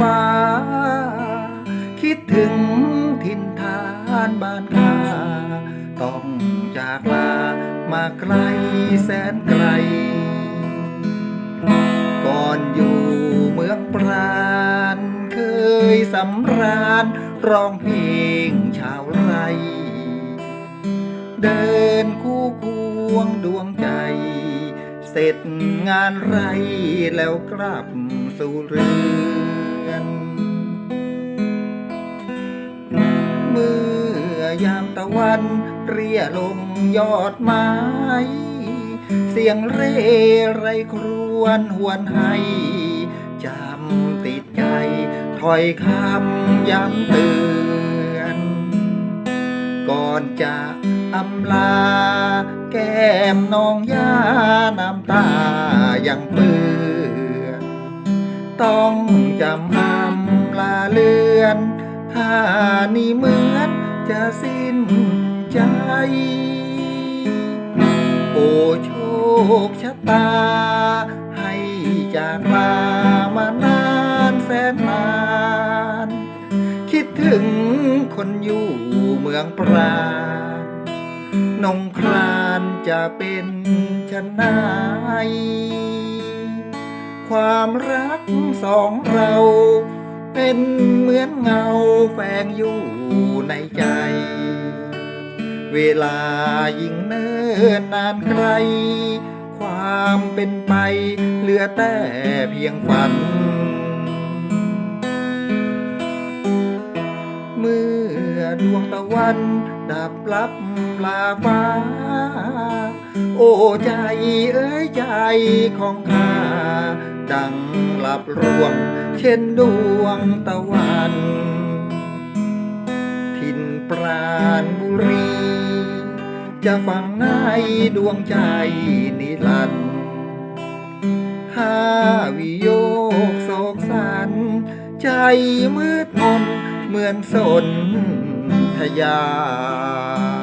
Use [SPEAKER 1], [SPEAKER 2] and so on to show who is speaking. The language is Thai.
[SPEAKER 1] ฟ้า คิดถึงถิ่นฐานบ้านข้าต้องจากลามาไกลแสนไกล ก่อนอยู่เมืองปราณ เคยสำราญร้องเพลงชาวไร เดินคู่ควงดวงใจ เสร็จงานไรแล้วกลับสู่เรือ น เมื่อยามตะวันเรียลงยอดไม้ เสียงเร่ไรครวนหวนให้จำติดใจถอยคำย้ำเตือน ก่อนจะอำลา แก้มน้องยาน้ำตายังเปื้อน ต้องจำอำลาเลือนข้านี่เหมือนจะสิ้นใจ โอ้โชคชะตา ให้จากลามานานแสนนาน คิดถึงคนอยู่เมืองปราณนงครานจะเป็นชนาย ความรักสองเรา เป็นเหมือนเงาแฝงอยู่ในใจ เวลายิ่งเนิ่นนานไกล ความเป็นไปเหลือแต่เพียงฝัน ดวงตะวันดับลับลาฟ้า โอ้ใจเอ้ยใจของข้า ดังหลับร่วง เช่นดวงตะวันถิ่นปราณบุรี จะฝังในดวงใจนิรันดร์ข้าวิโยกโศกสัน ใจมืดมนเหมือนสน ทยาน